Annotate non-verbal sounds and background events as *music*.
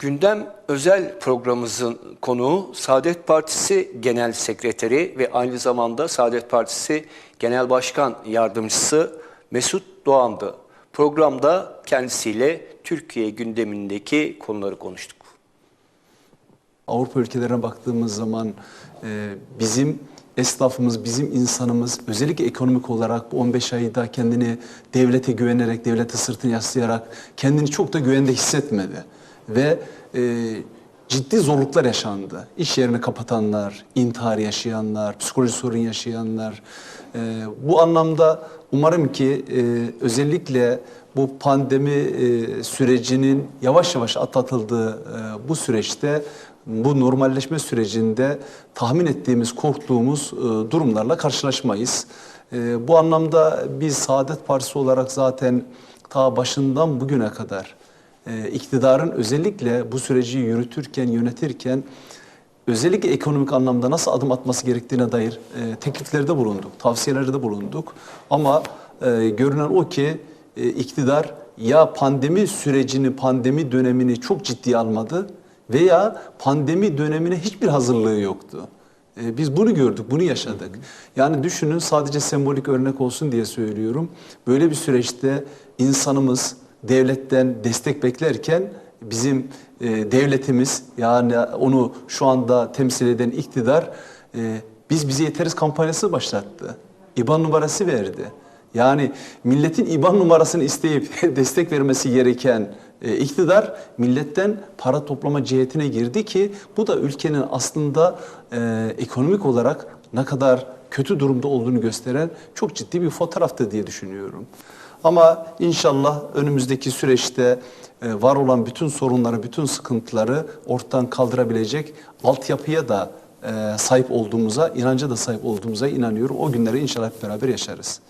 Gündem özel programımızın konuğu Saadet Partisi Genel Sekreteri ve aynı zamanda Saadet Partisi Genel Başkan Yardımcısı Mesut Doğan'dı. Programda kendisiyle Türkiye gündemindeki konuları konuştuk. Avrupa ülkelerine baktığımız zaman e, bizim esnafımız, bizim insanımız özellikle ekonomik olarak bu 15 ayda kendini devlete güvenerek, devlete sırtını yaslayarak kendini çok da güvende hissetmedi. Ve e, ciddi zorluklar yaşandı. İş yerini kapatanlar, intihar yaşayanlar, psikolojik sorun yaşayanlar. E, bu anlamda umarım ki e, özellikle bu pandemi e, sürecinin yavaş yavaş atlatıldığı e, bu süreçte bu normalleşme sürecinde tahmin ettiğimiz, korktuğumuz e, durumlarla karşılaşmayız. E, bu anlamda biz Saadet Partisi olarak zaten ta başından bugüne kadar iktidarın özellikle bu süreci yürütürken, yönetirken özellikle ekonomik anlamda nasıl adım atması gerektiğine dair e, tekliflerde bulunduk, tavsiyelerde bulunduk. Ama e, görünen o ki e, iktidar ya pandemi sürecini, pandemi dönemini çok ciddiye almadı veya pandemi dönemine hiçbir hazırlığı yoktu. Biz bunu gördük, bunu yaşadık. Yani düşünün sadece sembolik örnek olsun diye söylüyorum. Böyle bir süreçte insanımız devletten destek beklerken bizim e, devletimiz yani onu şu anda temsil eden iktidar e, biz bize yeteriz kampanyası başlattı. İBAN numarası verdi. Yani milletin İBAN numarasını isteyip *laughs* destek vermesi gereken e, iktidar milletten para toplama cihetine girdi ki bu da ülkenin aslında e, ekonomik olarak ne kadar kötü durumda olduğunu gösteren çok ciddi bir fotoğraftı diye düşünüyorum. Ama inşallah önümüzdeki süreçte e, var olan bütün sorunları, bütün sıkıntıları ortadan kaldırabilecek altyapıya da e, sahip olduğumuza, inanca da sahip olduğumuza inanıyorum. O günleri inşallah hep beraber yaşarız.